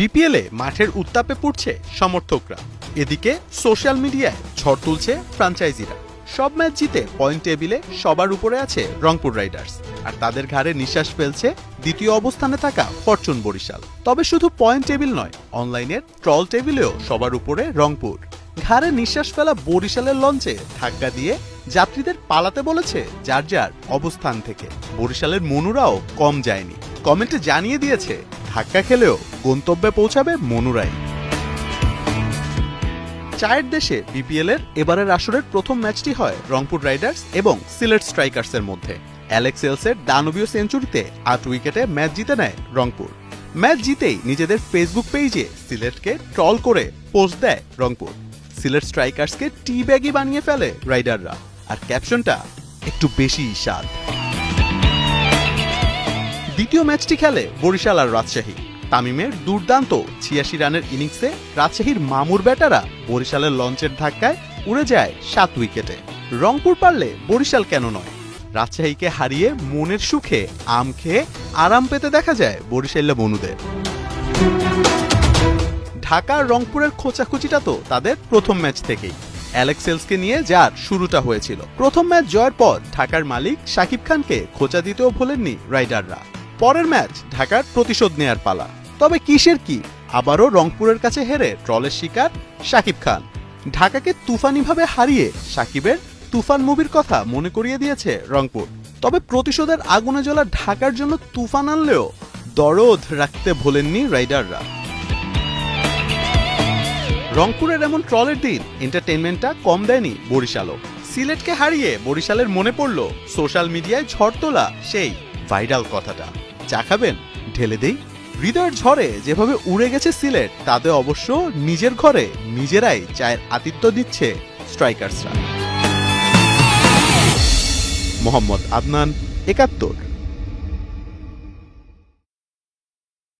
বিপিএলে মাঠের উত্তাপে পড়ছে সমর্থকরা। এদিকে সোশ্যাল মিডিয়ায় ঝড় তুলছে ফ্রাঞ্চাইজিরা। সব ম্যাচ জিতে পয়েন্ট টেবিলে সবার উপরে আছে রংপুর রাইডার্স। আর তাদের ঘাড়ে নিঃশ্বাস ফেলছে দ্বিতীয় অবস্থানে থাকা ফরচুন বরিশাল। তবে শুধু পয়েন্ট টেবিল নয়, অনলাইনের ট্রল টেবিলেও সবার উপরে রংপুর। ঘাড়ে নিঃশ্বাস ফেলা বরিশালের লঞ্চে ধাক্কা দিয়ে যাত্রীদের পালাতে বলেছে যার যার অবস্থান থেকে। বরিশালের মনুরাও কম যায়নি। কমেন্টে জানিয়ে দিয়েছে ধাক্কা খেলেও গন্তব্যে পৌঁছাবে মনুরাই চায়ের দেশে বিপিএল এর এবারের আসরের প্রথম ম্যাচটি হয় রংপুর রাইডার্স এবং সিলেট স্ট্রাইকার্সের মধ্যে। অ্যালেক্স এলসের দানবীয় সেঞ্চুরিতে আট উইকেটে ম্যাচ জিতে নেয় রংপুর। ম্যাচ জিতেই নিজেদের ফেসবুক পেজে সিলেটকে ট্রল করে পোস্ট দেয় রংপুর। সিলেট স্ট্রাইকার্সকে টি ব্যাগই বানিয়ে ফেলে রাইডাররা। আর ক্যাপশনটা একটু বেশি স্বাদ। দ্বিতীয় ম্যাচটি খেলে বরিশাল আর রাজশাহী। তামিমের দুর্দান্ত ছিয়াশি রানের ইনিংসে রাজশাহীর মামুর ব্যাটারা বরিশালের লঞ্চের ধাক্কায় উড়ে যায় সাত উইকেটে। রংপুর পারলে বরিশাল কেন নয়? রাজশাহীকে হারিয়ে মনের সুখে আম খেয়ে আরাম পেতে দেখা যায় বরিশাল্লা বনুদের। ঢাকা রংপুরের খোঁচাখুচিটা তো তাদের প্রথম ম্যাচ থেকেই। অ্যালেক্সেলসকে নিয়ে যার শুরুটা হয়েছিল। প্রথম ম্যাচ জয়ের পর ঢাকার মালিক শাকিব খানকে খোঁচা দিতেও ভোলেননি রাইডাররা। পরের ম্যাচ ঢাকার প্রতিশোধ নেয়ার পালা। তবে কিসের কি? আবারও রংপুরের কাছে হেরে ট্রলের শিকার শাকিব খান। ঢাকাকে তুফানিভাবে হারিয়ে সাকিবের তুফান মুভির কথা মনে করিয়ে দিয়েছে রংপুর। তবে প্রতিশোধের আগুনে জ্বলা ঢাকার জন্য তুফান আনলেও দরদ রাখতে ভোলেননি রাইডাররা। রংপুরের এমন ট্রলের দিন এন্টারটেনমেন্টটা কম দেয়নি বরিশালও। সিলেটকে হারিয়ে বরিশালের মনে পড়ল সোশ্যাল মিডিয়ায় ঝড় তোলা সেই ভাইরাল কথাটা। চা খাবেন? ঢেলে দেই। হৃদয়ের ঝড়ে যেভাবে উড়ে গেছে সিলেট, তাতে অবশ্য নিজের ঘরে নিজেরাই চায়ের আতিথ্য দিচ্ছে স্ট্রাইকার্সরা। মোহাম্মদ আদনান একাত্তর।